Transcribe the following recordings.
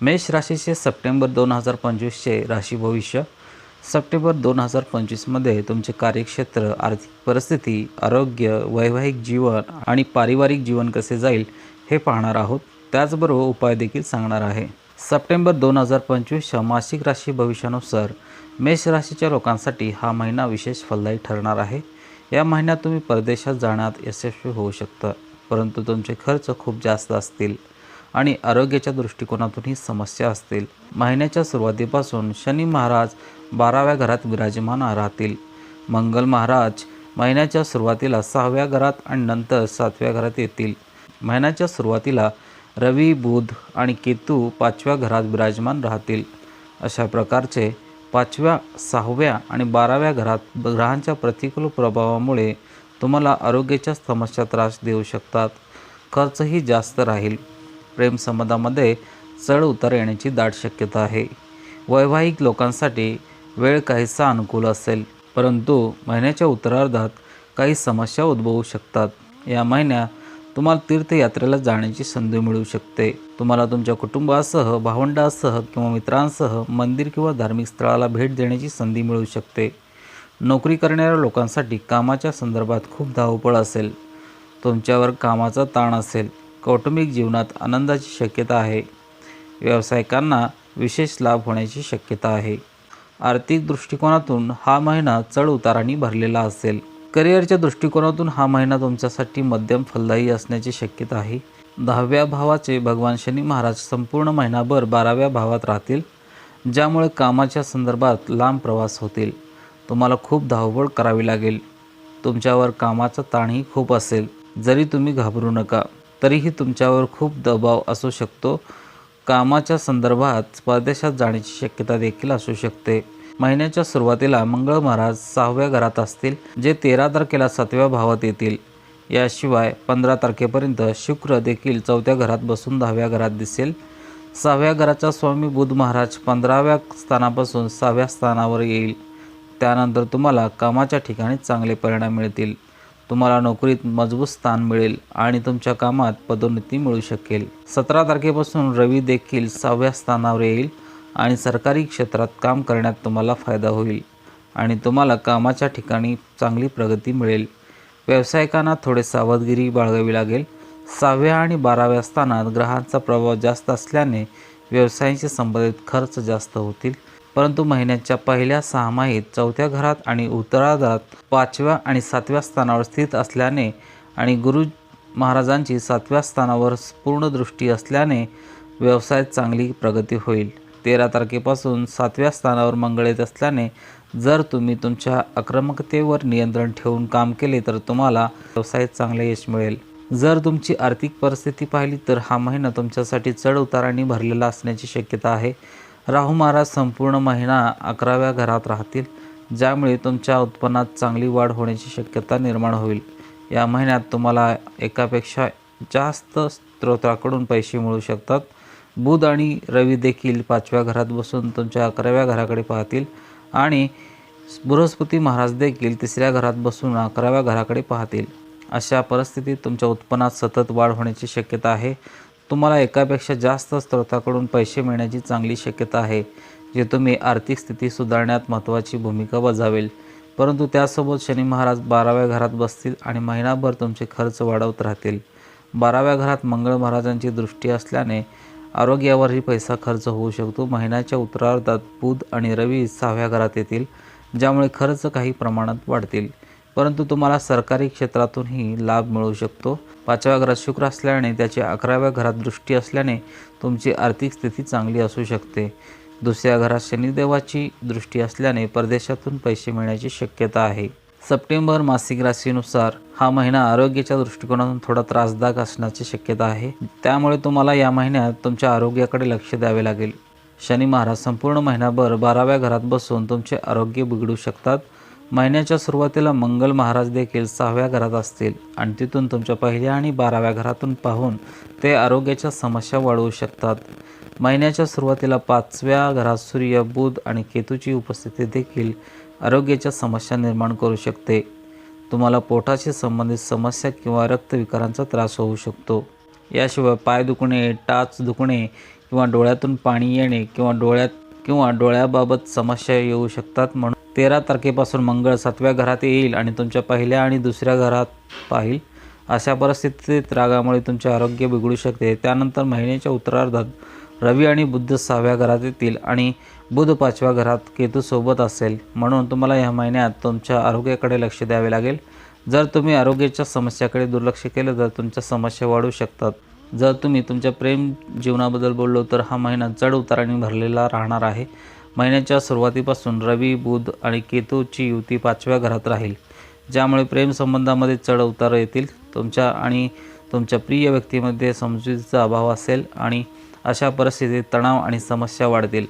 मेष राशीचे September दोन हजार पंचवीसचे राशी भविष्य. सप्टेंबर दोन हजार पंचवीसमध्ये तुमचे कार्यक्षेत्र आर्थिक परिस्थिती आरोग्य वैवाहिक जीवन आणि पारिवारिक जीवन कसे जाईल हे पाहणार आहोत. त्याचबरोबर उपाय देखील सांगणार आहे. सप्टेंबर दोन हजार पंचवीसच्या मासिक राशी भविष्यानुसार मेष राशीच्या लोकांसाठी हा महिना विशेष फलदायी ठरणार आहे. या महिन्यात तुम्ही परदेशात जाण्यात यशस्वी होऊ शकता परंतु तुमचे खर्च खूप जास्त असतील. आणि आरोग्याच्या दृष्टिकोनातूनही समस्या असतील. महिन्याच्या सुरुवातीपासून शनी महाराज बाराव्या घरात विराजमान राहतील. मंगल महाराज महिन्याच्या सुरुवातीला सहाव्या घरात आणि नंतर सातव्या घरात येतील. महिन्याच्या सुरुवातीला रवी बुध आणि केतू पाचव्या घरात विराजमान राहतील. अशा प्रकारचे पाचव्या सहाव्या आणि बाराव्या घरात ग्रहांच्या प्रतिकूल प्रभावामुळे तुम्हाला आरोग्याच्या समस्या त्रास देऊ शकतात. खर्चही जास्त राहील. प्रेमसंबंधामध्ये चढ उतार येण्याची दाट शक्यता आहे. वैवाहिक लोकांसाठी वेळ काहीसा अनुकूल असेल परंतु महिन्याच्या उत्तरार्धात काही समस्या उद्भवू शकतात. या महिन्यात तुम्हाला तीर्थयात्रेला जाण्याची संधी मिळू शकते. तुम्हाला तुमच्या कुटुंबासह भावंडासह किंवा मित्रांसह मंदिर किंवा धार्मिक स्थळाला भेट देण्याची संधी मिळू शकते. नोकरी करणाऱ्या लोकांसाठी कामाच्या संदर्भात खूप धावपळ असेल. तुमच्यावर कामाचा ताण असेल. कौटुंबिक जीवनात आनंदाची शक्यता आहे. व्यावसायिकांना विशेष लाभ होण्याची शक्यता आहे. आर्थिक दृष्टिकोनातून हा महिना चढ उतारांनी भरलेला असेल. करिअरच्या दृष्टिकोनातून हा महिना तुमच्यासाठी मध्यम फलदायी असण्याची शक्यता आहे. दहाव्या भावाचे भगवान शनी महाराज संपूर्ण महिनाभर बाराव्या भावात राहतील ज्यामुळे कामाच्या संदर्भात लांब प्रवास होतील. तुम्हाला खूप धावपळ करावी लागेल. तुमच्यावर कामाचा ताणही खूप असेल. जरी तुम्ही घाबरू नका. तरीही तुमच्यावर खूप दबाव असू शकतो. कामाच्या संदर्भात परदेशात जाण्याची शक्यता देखील असू शकते. महिन्याच्या सुरुवातीला मंगळ महाराज सहाव्या घरात असतील जे तेरा तारखेला सातव्या भावात येतील. याशिवाय पंधरा तारखेपर्यंत शुक्र देखील चौथ्या घरात बसून दहाव्या घरात दिसेल. सहाव्या घराचा स्वामी बुध महाराज पंधराव्या स्थानापासून सहाव्या स्थानावर येईल. त्यानंतर तुम्हाला कामाच्या ठिकाणी चांगले परिणाम मिळतील. तुम्हाला नोकरीत मजबूत स्थान मिळेल आणि तुमच्या कामात पदोन्नती मिळू शकेल. सतरा तारखेपासून रवी देखील सहाव्या स्थानावर येईल आणि सरकारी क्षेत्रात काम करण्यात तुम्हाला फायदा होईल आणि तुम्हाला कामाच्या ठिकाणी चांगली प्रगती मिळेल. व्यावसायिकांना थोडे सावधगिरी बाळगावी लागेल. सहाव्या आणि बाराव्या स्थानात ग्रहांचा प्रभाव जास्त असल्याने व्यवसायाशी संबंधित खर्च जास्त होतील. परंतु महिन्याच्या पहिल्या सहामाहीत चौथ्या घरात आणि उत्तरार्धात पाचव्या आणि सातव्या स्थानावर स्थित असल्याने आणि गुरु महाराजांची सातव्या स्थानावर पूर्ण दृष्टी असल्याने व्यवसायात चांगली प्रगती होईल. तेरा तारखेपासून सातव्या स्थानावर मंगळ येत असल्याने जर तुम्ही तुमच्या आक्रमकतेवर नियंत्रण ठेवून काम केले तर तुम्हाला व्यवसायात चांगले यश मिळेल. जर तुमची आर्थिक परिस्थिती पाहिली तर हा महिना तुमच्यासाठी चढ उतारांनी भरलेला असण्याची शक्यता आहे. राहू महाराज संपूर्ण महिना अकराव्या घरात राहतील ज्यामुळे तुमच्या उत्पन्नात चांगली वाढ होण्याची शक्यता निर्माण होईल. या महिन्यात तुम्हाला एकापेक्षा जास्त स्त्रोताकडून पैसे मिळू शकतात. बुध आणि रवी देखील पाचव्या घरात बसून तुमच्या अकराव्या घराकडे पाहतील आणि बृहस्पती महाराज देखील तिसऱ्या घरात बसून अकराव्या घराकडे पाहतील. अशा परिस्थितीत तुमच्या उत्पन्नात सतत वाढ होण्याची शक्यता आहे. तुम्हाला एकापेक्षा जास्त स्रोताकडून पैसे मिळण्याची चांगली शक्यता आहे जे तुम्ही आर्थिक स्थिती सुधारण्यात महत्त्वाची भूमिका बजावेल. परंतु त्यासोबत शनी महाराज बाराव्या घरात बसतील आणि महिनाभर तुमचे खर्च वाढवत राहतील. बाराव्या घरात मंगळ महाराजांची दृष्टी असल्याने आरोग्यावरही पैसा खर्च होऊ शकतो. महिन्याच्या उत्तरार्धात बुध आणि रवी सहाव्या घरात येतील ज्यामुळे खर्च काही प्रमाणात वाढतील. परंतु तुम्हाला सरकारी क्षेत्रातूनही लाभ मिळू शकतो. पाचव्या घरात शुक्र असल्याने त्याची अकराव्या घरात दृष्टी असल्याने तुमची आर्थिक स्थिती चांगली असू शकते. दुसऱ्या घरात शनिदेवाची दृष्टी असल्याने परदेशातून पैसे मिळण्याची शक्यता आहे. सप्टेंबर मासिक राशीनुसार हा महिना आरोग्याच्या दृष्टिकोनातून थोडा त्रासदायक असण्याची शक्यता आहे. त्यामुळे तुम्हाला या महिन्यात तुमच्या आरोग्याकडे लक्ष द्यावे लागेल. शनी महाराज संपूर्ण महिनाभर बाराव्या घरात बसून तुमचे आरोग्य बिघडू शकतात. महिन्याच्या सुरुवातीला मंगल महाराज देखील सहाव्या घरात असतील आणि तिथून तुमच्या पहिल्या आणि बाराव्या घरातून पाहून ते आरोग्याच्या समस्या वाढवू शकतात. महिन्याच्या सुरुवातीला पाचव्या घरात सूर्य बुध आणि केतूची उपस्थिती देखील आरोग्याच्या समस्या निर्माण करू शकते. तुम्हाला पोटाशी संबंधित समस्या किंवा रक्तविकारांचा त्रास होऊ शकतो. याशिवाय पाय दुखणे टाच दुखणे किंवा डोळ्यातून पाणी येणे किंवा डोळ्यात किंवा डोळ्याबाबत समस्या येऊ शकतात म्हणून तेरा तारखेपासून मंगळ सातव्या घरात येईल आणि तुमच्या पहिल्या आणि दुसऱ्या घरात पाहिल. अशा परिस्थितीत रागामुळे तुमचे आरोग्य बिघडू शकते. त्यानंतर महिन्याच्या उत्तरार्धात रवी आणि बुद्ध सहाव्या घरात येतील आणि बुध पाचव्या घरात केतू सोबत असेल. म्हणून तुम्हाला या महिन्यात तुमच्या आरोग्याकडे लक्ष द्यावे लागेल. जर तुम्ही आरोग्याच्या समस्याकडे दुर्लक्ष केलं तर तुमच्या समस्या वाढू शकतात. जर तुम्ही तुमच्या प्रेम जीवनाबद्दल बोललो तर हा महिना चढ उताराने भरलेला राहणार आहे. महिन्याच्या सुरुवातीपासून रवी बुध आणि केतूची युती पाचव्या घरात राहील ज्यामुळे प्रेमसंबंधामध्ये चढ उतार येतील. तुमच्या आणि तुमच्या प्रिय व्यक्तीमध्ये समजुतीचा अभाव असेल आणि अशा परिस्थितीत तणाव आणि समस्या वाढतील.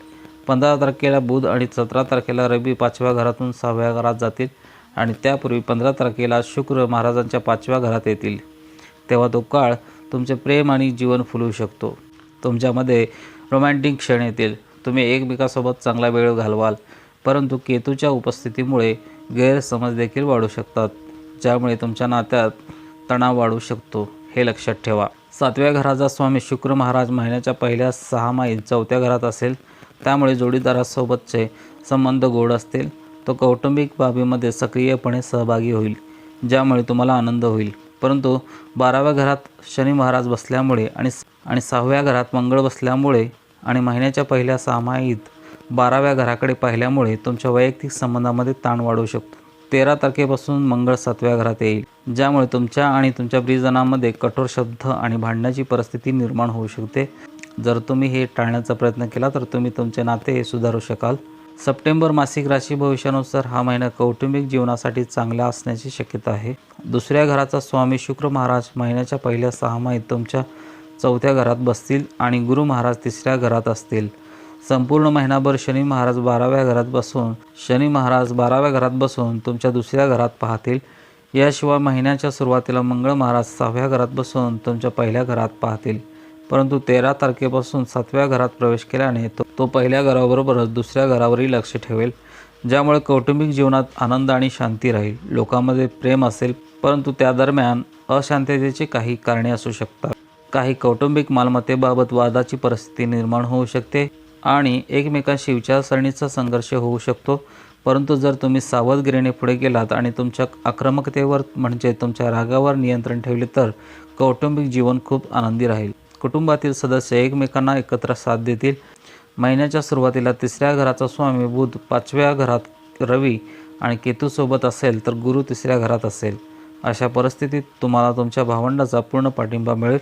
पंधरा तारखेला बुध आणि सतरा तारखेला रवी पाचव्या घरातून सहाव्या घरात जातील आणि त्यापूर्वी पंधरा तारखेला शुक्र महाराजांच्या पाचव्या घरात येतील. तेव्हा तो काळ तुमचे प्रेम आणि जीवन फुलवू शकतो. तुमच्यामध्ये रोमॅन्टिक क्षण येतील. तुम्ही एकमेकासोबत चांगला वेळ घालवाल परंतु केतूच्या उपस्थितीमुळे गैरसमज देखील वाढू शकतात ज्यामुळे तुमच्या नात्यात तणाव वाढू शकतो हे लक्षात ठेवा. सातव्या घराचा स्वामी शुक्र महाराज महिन्याच्या पहिल्या सहा माहीत चौथ्या घरात असेल त्यामुळे जोडीदारासोबतचे संबंध गोड असतील तो कौटुंबिक बाबीमध्ये सक्रियपणे सहभागी होईल ज्यामुळे तुम्हाला आनंद होईल. परंतु बाराव्या घरात शनी महाराज बसल्यामुळे आणि आणि सहाव्या घरात मंगळ बसल्यामुळे आणि महिन्याच्या पहिल्या सहामाहीत बाराव्या घराकडे पाहिल्यामुळे तुमच्या वैयक्तिक संबंधामध्ये ताण वाढू शकतो. तेरा तारखेपासून मंगळ सातव्या घरात येईल ज्यामुळे तुमच्या आणि तुमच्या प्रियजनांमध्ये कठोर शब्द आणि भांडण्याची परिस्थिती निर्माण होऊ शकते. जर तुम्ही हे टाळण्याचा प्रयत्न केला तर तुम्ही तुमचे नाते सुधारू शकाल. सप्टेंबर मासिक राशी भविष्यानुसार हा महिना कौटुंबिक जीवनासाठी चांगला असण्याची शक्यता आहे. दुसऱ्या घराचा स्वामी शुक्र महाराज महिन्याच्या पहिल्या सहामाहीत तुमच्या चौथ्या घरात बसतील आणि गुरु महाराज तिसऱ्या घरात असतील. संपूर्ण महिनाभर शनी महाराज बाराव्या घरात बसून शनी महाराज बाराव्या घरात बसून तुमच्या दुसऱ्या घरात पाहतील. याशिवाय महिन्याच्या सुरुवातीला मंगळ महाराज सहाव्या घरात बसून तुमच्या पहिल्या घरात पाहतील. परंतु तेरा तारखेपासून सातव्या घरात प्रवेश केल्याने तो तो पहिल्या घराबरोबरच दुसऱ्या घरावरही लक्ष ठेवेल ज्यामुळे कौटुंबिक जीवनात आनंद आणि शांती राहील. लोकांमध्ये प्रेम असेल परंतु त्या दरम्यान अशांततेची काही कारणे असू शकतात. काही कौटुंबिक मालमत्तेबाबत वादाची परिस्थिती निर्माण होऊ शकते आणि एकमेकांशी विचारसरणीचा संघर्ष होऊ शकतो. परंतु जर तुम्ही सावधगिरीने पुढे गेलात आणि तुमच्या आक्रमकतेवर म्हणजे तुमच्या रागावर नियंत्रण ठेवले तर कौटुंबिक जीवन खूप आनंदी राहील. कुटुंबातील सदस्य एकमेकांना एकत्र साथ देतील. महिन्याच्या सुरुवातीला तिसऱ्या घराचा स्वामी बुध पाचव्या घरात रवी आणि केतूसोबत असेल तर गुरु तिसऱ्या घरात असेल. अशा परिस्थितीत तुम्हाला तुमच्या भावंडाचा पूर्ण पाठिंबा मिळेल.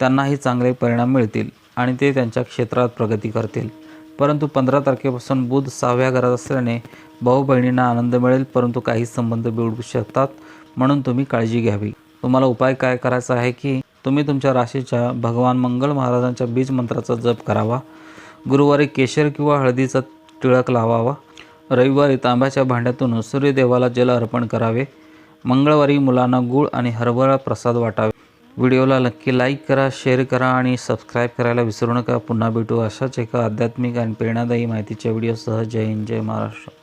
त्यांनाही चांगले परिणाम मिळतील आणि ते त्यांच्या क्षेत्रात प्रगती करतील. परंतु पंधरा तारखेपासून बुध सहाव्या घरात असल्याने भाऊ बहिणींना आनंद मिळेल परंतु काही संबंध बिघडू शकतात म्हणून तुम्ही काळजी घ्यावी. तुम्हाला उपाय काय करायचा आहे की तुम्ही तुमच्या राशीच्या भगवान मंगल महाराजांच्या बीज मंत्राचा जप करावा. गुरुवारी केशर किंवा हळदीचा टिळक लावावा. रविवारी तांब्याच्या भांड्यातून सूर्यदेवाला जल अर्पण करावे. मंगळवारी मुलांना गूळ आणि हरभरा प्रसाद वाटावे. व्हिडिओला नक्की लाईक करा शेअर करा आणि सबस्क्राईब करायला विसरू नका. पुन्हा भेटू अशाच एका आध्यात्मिक आणि प्रेरणादायी माहितीच्या व्हिडिओसह. जय हिंद जय महाराष्ट्र.